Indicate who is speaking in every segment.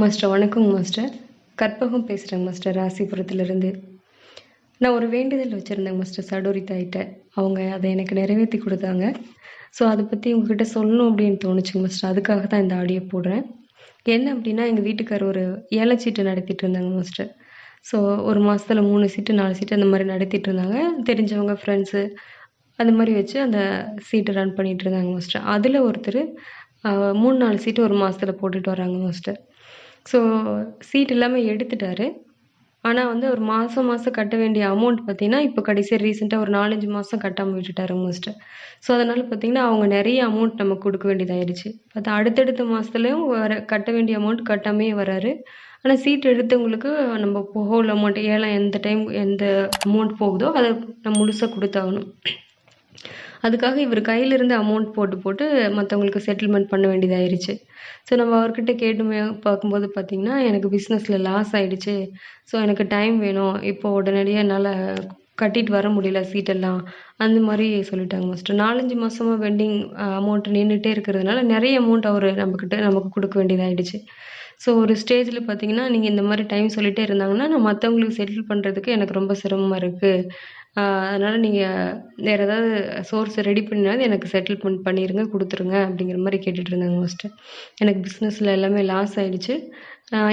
Speaker 1: Master வணக்கங்க master Karpagam பேசுகிறேங்க master ராசிபுரத்துலேருந்து. நான் ஒரு வேண்டுதல் வச்சுருந்தேன் மாஸ்டர் சடோரி தாயிட்ட அவங்க அதை எனக்கு நிறைவேற்றி கொடுத்தாங்க. ஸோ அதை பற்றி உங்ககிட்ட சொல்லணும் அப்படின்னு தோணுச்சுங்க மாஸ்டர் அதுக்காக தான் இந்த ஆடியோ போடுறேன். என்ன அப்படின்னா எங்கள் வீட்டுக்கார் ஒரு ஏலச்சீட்டு நடத்திட்டு இருந்தாங்க மாஸ்டர் ஸோ ஒரு மாதத்தில் மூணு சீட்டு நாலு சீட்டு அந்த மாதிரி நடத்திட்டு இருந்தாங்க. தெரிஞ்சவங்க ஃப்ரெண்ட்ஸு அந்த மாதிரி வச்சு அந்த சீட்டை ரன் பண்ணிகிட்டு இருந்தாங்க மாஸ்டர் அதில் ஒருத்தர் மூணு நாலு சீட்டு ஒரு மாதத்தில் போட்டுட்டு வராங்க மாஸ்டர் ஸோ சீட் எல்லாமே எடுத்துட்டாரு. ஆனால் வந்து ஒரு மாதம் மாதம் கட்ட வேண்டிய அமௌண்ட் பார்த்தீங்கன்னா இப்போ கடைசியாக ரீசெண்டாக ஒரு நாலஞ்சு மாதம் கட்டாமல் விட்டுட்டாரு மோஸ்ட்டு ஸோ அதனால் பார்த்தீங்கன்னா அவங்க நிறைய அமௌண்ட் நமக்கு கொடுக்க வேண்டியதாயிருச்சு. பார்த்தா அடுத்தடுத்த மாதத்துலையும் வர கட்ட வேண்டிய அமௌண்ட் கட்டாமே வராரு. ஆனால் சீட் எடுத்தவங்களுக்கு நம்ம ஹோல் அமௌண்ட் ஏழாம் எந்த டைம் எந்த அமௌண்ட் போகுதோ அதை நம்ம முழுசாக கொடுத்தாகணும். அதுக்காக இவர் கையிலிருந்து அமௌண்ட் போட்டு போட்டு மற்றவங்களுக்கு செட்டில்மெண்ட் பண்ண வேண்டியதாயிருச்சு. ஸோ நம்ம அவர்கிட்ட கேட்டுமே பார்க்கும்போது பார்த்திங்கன்னா எனக்கு பிஸ்னஸில் லாஸ் ஆகிடுச்சு ஸோ எனக்கு டைம் வேணும். இப்போ உடனடியாக என்னால் கட்டிட்டு வர முடியல சீட்டெல்லாம். அந்த மாதிரி சொல்லிட்டாங்க மாஸ்டர் நாலஞ்சு மாதமாக பெண்டிங் அமௌண்ட் நின்றுட்டே இருக்கிறதுனால நிறைய அமௌண்ட் அவர் நம்மக்கிட்ட நமக்கு கொடுக்க வேண்டியதாகிடுச்சு ஸோ ஒரு ஸ்டேஜில் பார்த்தீங்கன்னா நீங்கள் இந்த மாதிரி டைம் சொல்லிகிட்டே இருந்தாங்கன்னா நான் மற்றவங்களுக்கு செட்டில் பண்ணுறதுக்கு எனக்கு ரொம்ப சிரமமாக இருக்குது அதனால் நீங்கள் வேறு ஏதாவது சோர்ஸ் ரெடி பண்ணினாலும் எனக்கு செட்டில்மெண்ட் பண்ணிடுங்க கொடுத்துருங்க அப்படிங்கிற மாதிரி கேட்டுட்டு இருந்தாங்க மாஸ்டர் எனக்கு பிஸ்னஸில் எல்லாமே லாஸ் ஆகிடுச்சு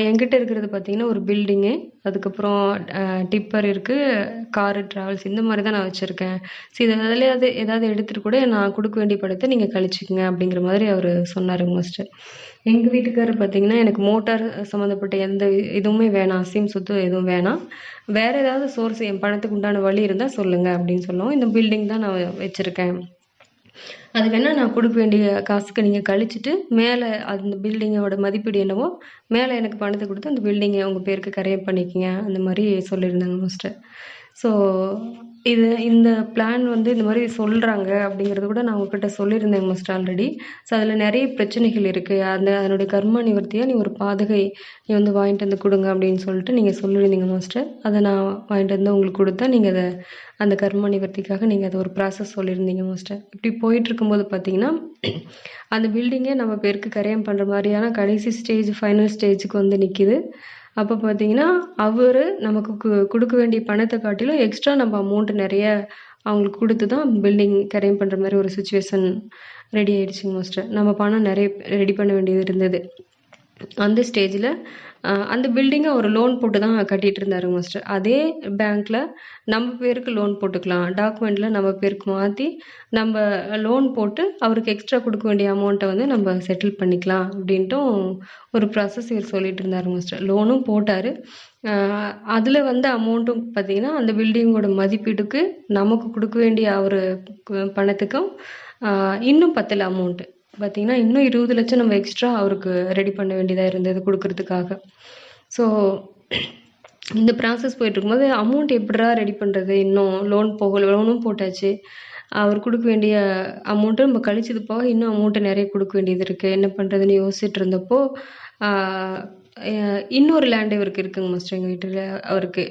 Speaker 1: என்கிட்ட இருக்கிறது பார்த்தீங்கன்னா ஒரு பில்டிங்கு அதுக்கப்புறம் டிப்பர் இருக்குது காரு ட்ராவல்ஸ் இந்த மாதிரி தான் நான் வச்சுருக்கேன். ஸோ இது அதில் ஏதாவது எடுத்துகிட்டு கூட நான் கொடுக்க வேண்டிய படத்தை நீங்கள் கழிச்சிக்கங்க அப்படிங்கிற மாதிரி அவர் சொன்னார் மாஸ்டர் எங்கள் வீட்டுக்காரர் பார்த்தீங்கன்னா எனக்கு மோட்டார் சம்மந்தப்பட்ட எந்த இதுவுமே வேணாம் சிம் சொத்து எதுவும் வேணாம். வேற ஏதாவது சோர்ஸ் என் பணத்துக்கு உண்டான வழி இருந்தால் சொல்லுங்க அப்படின்னு சொல்லுவோம். இந்த பில்டிங் தான் நான் வச்சுருக்கேன். அது வேணா நான் கொடுக்க வேண்டிய காசுக்கு நீங்கள் கழிச்சிட்டு மேலே அந்த பில்டிங்கோட மதிப்பீடு என்னவோ மேலே எனக்கு பணத்தை கொடுத்து அந்த பில்டிங்கை உங்கள் பேருக்கு கரையை பண்ணிக்கங்க. அந்த மாதிரி சொல்லியிருந்தாங்க மாஸ்டர் ஸோ இது இந்த பிளான் வந்து இந்த மாதிரி சொல்கிறாங்க அப்படிங்கிறது கூட நான் உங்ககிட்ட சொல்லியிருந்தேன் மோஸ்ட் ஆல்ரெடி ஸோ அதில் நிறைய பிரச்சனைகள் இருக்குது அந்த அதனுடைய கர்ம நிவர்த்தியாக நீ ஒரு பாதகை நீ வந்து வாங்கிட்டு வந்து கொடுங்க அப்படின்னு சொல்லிட்டு நீங்கள் சொல்லியிருந்தீங்க மாஸ்டர் அதை நான் வாங்கிட்டு வந்து உங்களுக்கு கொடுத்தா நீங்கள் அதை அந்த கர்ம நிவர்த்திக்காக நீங்கள் அதை ஒரு ப்ராசஸ் சொல்லியிருந்தீங்க மாஸ்டர் இப்படி போயிட்டு இருக்கும்போது பார்த்தீங்கன்னா அந்த பில்டிங்கே நம்ம பேருக்கு கரையம் பண்ணுற மாதிரியான கடைசி ஸ்டேஜ் ஃபைனல் ஸ்டேஜுக்கு வந்து நிற்கிது அப்போ பார்த்தீங்கன்னா அவர் நமக்கு கு- கொடுக்க வேண்டிய பணத்தை காட்டிலும் எக்ஸ்ட்ரா நம்ம அமௌண்ட் நிறைய அவங்களுக்கு கொடுத்து தான் பில்டிங் கரையம் பண்ணுற மாதிரி ஒரு சுச்சுவேஷன் ரெடி ஆயிடுச்சுங்க மாஸ்டர் நம்ம பணம் நிறைய ரெடி பண்ண வேண்டியது இருந்தது. அந்த ஸ்டேஜில் அந்த பில்டிங்கை ஒரு லோன் போட்டு தான் கட்டிகிட்டு இருந்தார் மாஸ்டர் அதே பேங்க்கில் நம்ம பேருக்கு லோன் போட்டுக்கலாம். டாக்குமெண்ட்டில் நம்ம பேருக்கு மாற்றி நம்ம லோன் போட்டு அவருக்கு எக்ஸ்ட்ரா கொடுக்க வேண்டிய அமௌண்ட்டை வந்து நம்ம செட்டில் பண்ணிக்கலாம் அப்படின்ட்டும் ஒரு ப்ராசஸ் இவர் சொல்லிட்டு இருந்தார் மாஸ்டர் லோனும் போட்டார். அதில் வந்த அமௌண்ட்டும் பார்த்தீங்கன்னா அந்த பில்டிங்கோட மதிப்பீட்டுக்கு நமக்கு கொடுக்க வேண்டிய அவர் பணத்துக்கும் இன்னும் பத்தில் அமௌண்ட்டு பார்த்தீங்கன்னா இன்னும் இருபது லட்சம் நம்ம எக்ஸ்ட்ரா அவருக்கு ரெடி பண்ண வேண்டியதாக இருந்தது கொடுக்கறதுக்காக. ஸோ இந்த ப்ராசஸ் போயிட்டு இருக்கும்போது அமௌண்ட் எப்படா ரெடி பண்ணுறது இன்னும் லோன் போக லோனும் போட்டாச்சு. அவர் கொடுக்க வேண்டிய அமௌண்ட்டு நம்ம கழிச்சது போக இன்னும் அமௌண்ட்டு நிறைய கொடுக்க வேண்டியது இருக்குது என்ன பண்ணுறதுன்னு யோசிச்சுட்டு இருந்தப்போ இன்னொரு லேண்ட் இவருக்கு இருக்குங்க மாஸ்டர் எங்கள் வீட்டில் அவருக்கு.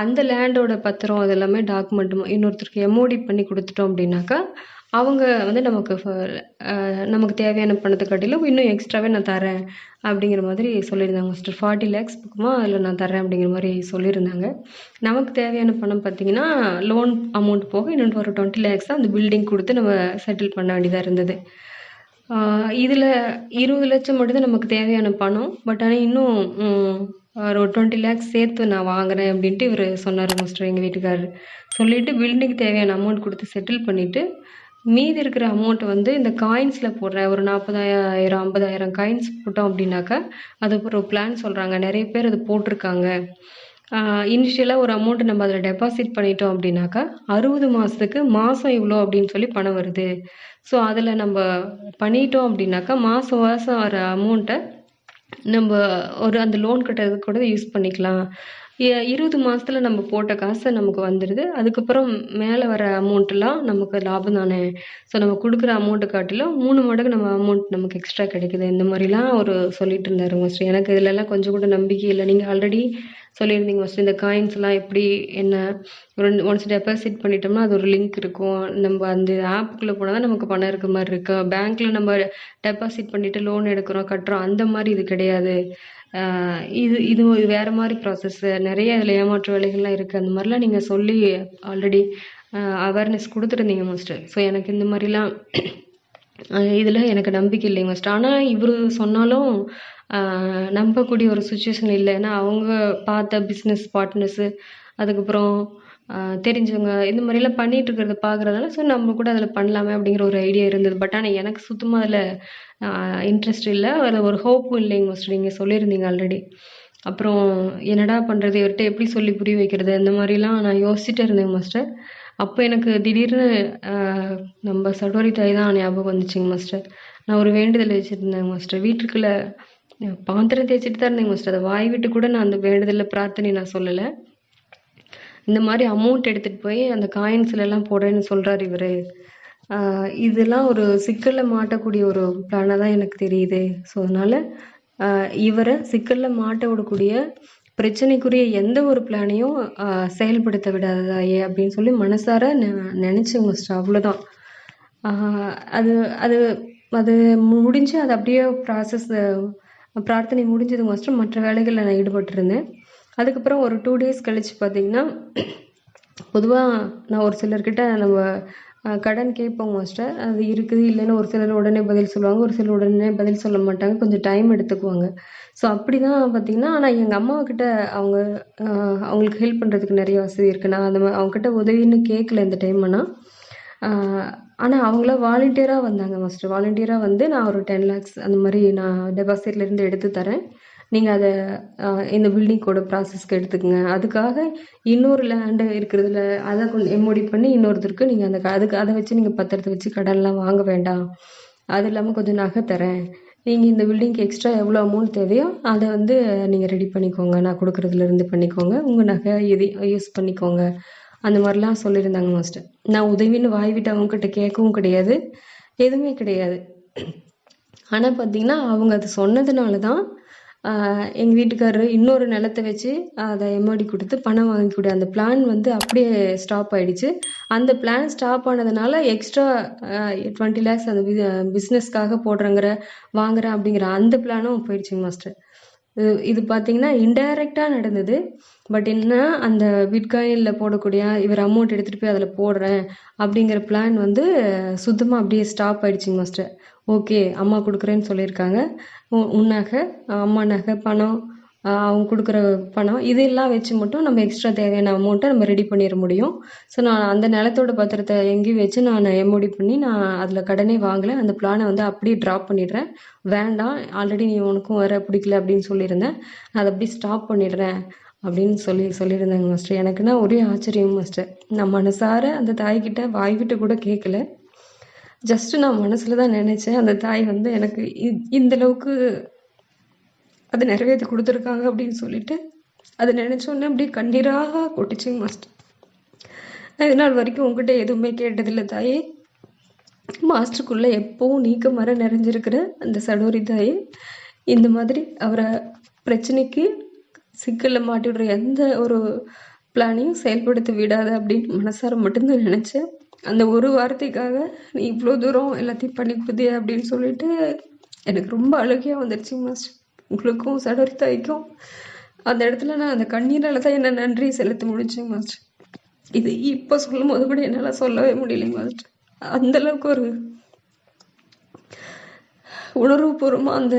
Speaker 1: அந்த லேண்டோட பத்திரம் அது எல்லாமே டாக்குமெண்ட் இன்னொருத்தருக்கு எம்ஓடி பண்ணி கொடுத்துட்டோம் அப்படின்னாக்கா அவங்க வந்து நமக்கு நமக்கு தேவையான பணத்தை காட்டிலும் இன்னும் எக்ஸ்ட்ராவே நான் தரேன் அப்படிங்கிற மாதிரி சொல்லியிருந்தாங்க. ஃபஸ்ட்டு ஃபார்ட்டி லேக்ஸ் பக்கமாக அதில் நான் தரேன் அப்படிங்கிற மாதிரி சொல்லியிருந்தாங்க. நமக்கு தேவையான பணம் பார்த்தீங்கன்னா லோன் அமௌண்ட் போக இன்னொன்று ஒரு டுவெண்ட்டி லேக்ஸ் அந்த பில்டிங் கொடுத்து நம்ம செட்டில் பண்ண வேண்டியதாக இருந்தது. இதில் இருபது லட்சம் மட்டும்தான் நமக்கு தேவையான பணம். பட் ஆனால் இன்னும் ஒரு டுவெண்ட்டி லேக்ஸ் சேர்த்து நான் வாங்குறேன் அப்படின்ட்டு இவர் சொன்னார் மிஸ்டர் எங்கள் வீட்டுக்காரர். சொல்லிவிட்டு பில்டிங் தேவையான அமௌண்ட் கொடுத்து செட்டில் பண்ணிவிட்டு மீதி இருக்கிற அமௌண்ட் வந்து இந்த காயின்ஸில் போடுறேன் ஒரு நாற்பதாயிரம் ஐம்பதாயிரம் காயின்ஸ் போட்டோம் அப்படின்னாக்கா அது ஒரு பிளான் சொல்கிறாங்க நிறைய பேர் அது போட்டிருக்காங்க. இனிஷியலாக ஒரு அமௌண்ட் நம்ம அதில் டெபாசிட் பண்ணிட்டோம் அப்படின்னாக்கா அறுபது மாதத்துக்கு மாதம் இவ்வளோ அப்படின்னு சொல்லி பணம் வருது. ஸோ அதில் நம்ம பண்ணிட்டோம் அப்படின்னாக்கா மாதம் மாதம் வர அமௌண்ட்டை நம்ம ஒரு அந்த லோன் கட்டுறதுக்கு கூட யூஸ் பண்ணிக்கலாம். இருபது மாதத்தில் நம்ம போட்ட காசு நமக்கு வந்துடுது அதுக்கப்புறம் மேலே வர அமௌண்ட்லாம் நமக்கு லாபம் தானே. ஸோ நம்ம கொடுக்குற அமௌண்ட்டை காட்டிலும் மூணு மடங்கு நம்ம அமௌண்ட் நமக்கு எக்ஸ்ட்ரா கிடைக்குது. இந்த மாதிரிலாம் ஒரு சொல்லிட்டு இருந்தாருங்க மாஸ்டர் எனக்கு இதுலலாம் கொஞ்சம் கூட நம்பிக்கை இல்லை. நீங்கள் ஆல்ரெடி சொல்லியிருந்தீங்க ஃபஸ்ட்டு இந்த காயின்ஸ்லாம் எப்படி என்ன? ஒரு ஒன்ஸ் டெபாசிட் பண்ணிட்டோம்னா அது ஒரு லிங்க் இருக்கும். நம்ம அந்த ஆப்புக்குள்ளே போனால் தான் நமக்கு பணம் இருக்க மாதிரி இருக்கு. பேங்க்கில் நம்ம டெபாசிட் பண்ணிட்டு லோன் எடுக்கிறோம் கட்டுறோம் அந்த மாதிரி இது கிடையாது. இது இது வேறு மாதிரி ப்ராசஸ்ஸு நிறைய இதில் ஏமாற்று வேலைகள்லாம் இருக்குது அந்த மாதிரிலாம் நீங்கள் சொல்லி ஆல்ரெடி அவேர்னஸ் கொடுத்துருந்தீங்க மாஸ்டர் ஸோ எனக்கு இந்த மாதிரிலாம் இதில் எனக்கு நம்பிக்கை இல்லைங்க மாஸ்டர் ஆனால் இவர் சொன்னாலும் நம்பக்கூடிய ஒரு சுச்சுவேஷன் இல்லை. ஏன்னா அவங்க பார்த்த பிஸ்னஸ் பார்ட்னர்ஸு அதுக்கப்புறம் தெரிஞ்சவங்க இந்த மாதிரிலாம் பண்ணிட்டு இருக்கிறத பார்க்குறதால ஸோ நம்ம கூட அதில் பண்ணலாமே அப்படிங்கிற ஒரு ஐடியா இருந்தது. பட் ஆனால் எனக்கு சுத்தமாக அதில் இன்ட்ரெஸ்ட் இல்லை. அதில் ஒரு ஹோப்பும் இல்லைங்க மாஸ்டர் நீங்கள் சொல்லியிருந்தீங்க ஆல்ரெடி அப்புறம் என்னடா பண்ணுறது இவர்கிட்ட எப்படி சொல்லி புரிய வைக்கிறது? இந்த மாதிரிலாம் நான் யோசிச்சுட்டு இருந்தேங்க மாஸ்டர் அப்போ எனக்கு திடீர்னு நம்ம சடோரி தாய் தான் ஞாபகம் வந்துச்சுங்க மாஸ்டர் நான் ஒரு வேண்டுதல் வச்சுருந்தேன் மாஸ்டர் வீட்டுக்குள்ளே பாத்திரம் தேய்ச்சிட்டு தான் இருந்தேங்க மாஸ்டர் அதை வாய் விட்டு கூட நான் அந்த வேண்டுதலில் பிரார்த்தனை நான் சொல்லலை. இந்த மாதிரி அமௌண்ட் எடுத்துகிட்டு போய் அந்த காயின்ஸ்ல எல்லாம் போடுறேன்னு சொல்கிறார் இவர். இதெல்லாம் ஒரு சிக்கலில் மாட்டக்கூடிய ஒரு பிளானாக தான் எனக்கு தெரியுது. ஸோ அதனால் இவரை சிக்கலில் மாட்ட விடக்கூடிய பிரச்சனைக்குரிய எந்த ஒரு பிளானையும் செயல்படுத்த விடாதாயே அப்படின்னு சொல்லி மனசார நெ- நினைச்சேன் அவ்வளோதான் அது அது அது முடிஞ்சு அது அப்படியே ப்ராசஸ் பிரார்த்தனை முடிஞ்சது மாஸ்டர் மற்ற வேலைகளில் நான் ஈடுபட்டிருந்தேன். அதுக்கப்புறம் ஒரு டூ டேஸ் கழிச்சு பார்த்தீங்கன்னா பொதுவாக நான் ஒரு சிலர்கிட்ட நம்ம கடன் கேட்போம் மாஸ்டர். அது இருக்குது இல்லைன்னு ஒரு சிலர் உடனே பதில் சொல்லுவாங்க ஒரு சிலர் உடனே பதில் சொல்ல மாட்டாங்க கொஞ்சம் டைம் எடுத்துக்குவாங்க. ஸோ அப்படி தான் பார்த்தீங்கன்னா ஆனால் எங்கள் அம்மாக்கிட்ட அவங்க அவங்களுக்கு ஹெல்ப் பண்ணுறதுக்கு நிறைய வசதி இருக்குது நான் அந்த மாதிரி அவங்கக்கிட்ட உதவின்னு கேட்கல இந்த டைம் ஆனால் ஆனால் அவங்கள வாலண்டியராக வந்தாங்க மாஸ்டர். வாலண்டியராக வந்து நான் ஒரு டென் லேக்ஸ் அந்த மாதிரி நான் டெபாசிட்லேருந்து எடுத்து தரேன். நீங்கள் அதை இந்த பில்டிங் கோட ப்ராசஸ்க்கு எடுத்துக்கங்க. அதுக்காக இன்னொரு லேண்டு இருக்கிறதுல அதை கொஞ்சம் எம்ஓடி பண்ணி இன்னொருத்தருக்கு நீங்கள் அந்த க- அதுக்கு அதை வச்சு நீங்கள் பத்திரத்தை வச்சு கடன்லாம் வாங்க வேண்டாம். அது இல்லாமல் கொஞ்சம் நகை தரேன். நீங்கள் இந்த பில்டிங்க்கு எக்ஸ்ட்ரா எவ்வளோ அமௌண்ட் தேவையோ அதை வந்து நீங்கள் ரெடி பண்ணிக்கோங்க. நான் கொடுக்குறதுலேருந்து பண்ணிக்கோங்க. உங்கள் நகை எது யூஸ் பண்ணிக்கோங்க. அந்த மாதிரிலாம் சொல்லியிருந்தாங்க மாஸ்டர் நான் உதவின்னு வாய் விட்டு அவங்கக்கிட்ட கேட்கவும் கிடையாது. எதுவுமே கிடையாது. ஆனால் பார்த்தீங்கன்னா அவங்க அது சொன்னதுனால தான் எங்கள் வீட்டுக்காரரு இன்னொரு நிலத்தை வச்சு அதை எம்ஓடி கொடுத்து பணம் வாங்கக்கூடிய அந்த பிளான் வந்து அப்படியே ஸ்டாப் ஆகிடுச்சு அந்த பிளான் ஸ்டாப் ஆனதுனால எக்ஸ்ட்ரா டுவெண்ட்டி லேக்ஸ் அந்த பிஸ்னஸ்க்காக போடுறேங்கிற வாங்குறேன் அப்படிங்கிற அந்த பிளானும் போயிடுச்சுங்க மாஸ்டர் இது பார்த்தீங்கன்னா இன்டைரக்டாக நடந்தது. பட் என்ன அந்த பிட்காயினில் போடக்கூடிய இவர் அமௌண்ட் எடுத்துகிட்டு போய் அதில் போடுறேன் அப்படிங்கிற பிளான் வந்து சுத்தமாக அப்படியே ஸ்டாப் ஆகிடுச்சிங்க மாஸ்டர் ஓகே அம்மா கொடுக்குறேன்னு சொல்லியிருக்காங்க. உ- உன் நகை அம்மா நகை பணம் அவங்க கொடுக்குற பணம் இதெல்லாம் வச்சு மட்டும் நம்ம எக்ஸ்ட்ரா தேவையான அமௌண்ட்டை நம்ம ரெடி பண்ணிட முடியும். ஸோ நான் அந்த நிலத்தோட பத்திரத்தை எங்கேயும் வச்சு நான் எம்ஓடி பண்ணி நான் அதில் கடனே வாங்கலை. அந்த பிளானை வந்து அப்படியே ட்ராப் பண்ணிடுறேன். வேண்டாம் ஆல்ரெடி நீ உனக்கும் வர பிடிக்கல அப்படின்னு சொல்லியிருந்தேன். நான் அதை அப்படியே ஸ்டாப் பண்ணிடுறேன் அப்படின்னு சொல்லி சொல்லியிருந்தாங்க மாஸ்டர் எனக்குன்னா ஒரே ஆச்சரியம் மாஸ்டர் நான் மனசார அந்த தாய்கிட்ட வாய் விட்டு கூட கேட்கல ஜஸ்ட் நான் மனசில் தான் நினச்சேன். அந்த தாய் வந்து எனக்கு இ- இந்த அளவுக்கு அதை நிறைவேற்றி கொடுத்துருக்காங்க அப்படின்னு சொல்லிட்டு அதை நினைச்ச உடனே அப்படியே கண்ணீராக கொட்டிச்சுங்க மாஸ்டர். நான் இது நாள் வரைக்கும் உங்ககிட்ட எதுவுமே கேட்டதில்லை தாயே. மாஸ்டருக்குள்ளே எப்பவும் நீக்க மர நிறைஞ்சிருக்கிற அந்த சடோரி தாயே. இந்த மாதிரி அவரை பிரச்சனைக்கு சிக்கலில் மாட்டி விடுற எந்த ஒரு பிளானையும் செயல்படுத்த விடாத அப்படின்னு மனசார மட்டும்தான் நினச்சேன். அந்த ஒரு வார்த்தைக்காக நீ இவ்வளோ தூரம் எல்லாத்தையும் பண்ணி கொடுத்திய அப்படின்னு சொல்லிட்டு எனக்கு ரொம்ப அழுகையாக வந்துருச்சு மாஸ்டர். உங்களுக்கும் சடோரி தாய்க்கும் அந்த இடத்துல நான் அந்த கண்ணீரால் தான் என்ன நன்றி செலுத்தி முடிச்சேன் மாஸ்டர். இது இப்போ சொல்லும் போது கூட என்னால் சொல்லவே முடியலைங்க மாஸ்டர். அந்தளவுக்கு ஒரு உணர்வுபூர்வமாக அந்த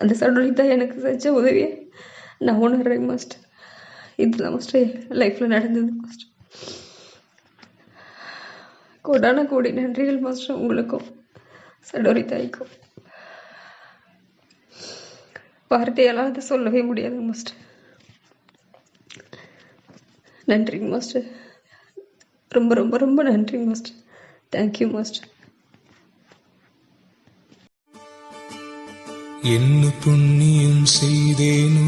Speaker 1: அந்த சடோரி தான் எனக்கு செஞ்ச உதவியை நான் உணர்றேன் மாஸ்டர். இதுதான் மாஸ்டர் லைஃப்பில் நடந்தது மாஸ்டர். கோடான கோடி நன்றிகள் மாஸ்டர் உங்களுக்கும் சடோரி தாய்க்கும் வார்த்தையெல்லாம் அதை சொல்லவே முடியாதுங்க மாஸ்டர் நன்றிங்க மாஸ்டர் ரொம்ப ரொம்ப ரொம்ப நன்றிங்க மாஸ்டர் தேங்க்யூ மாஸ்டர்
Speaker 2: என்ன புண்ணியம் செய்தேனோ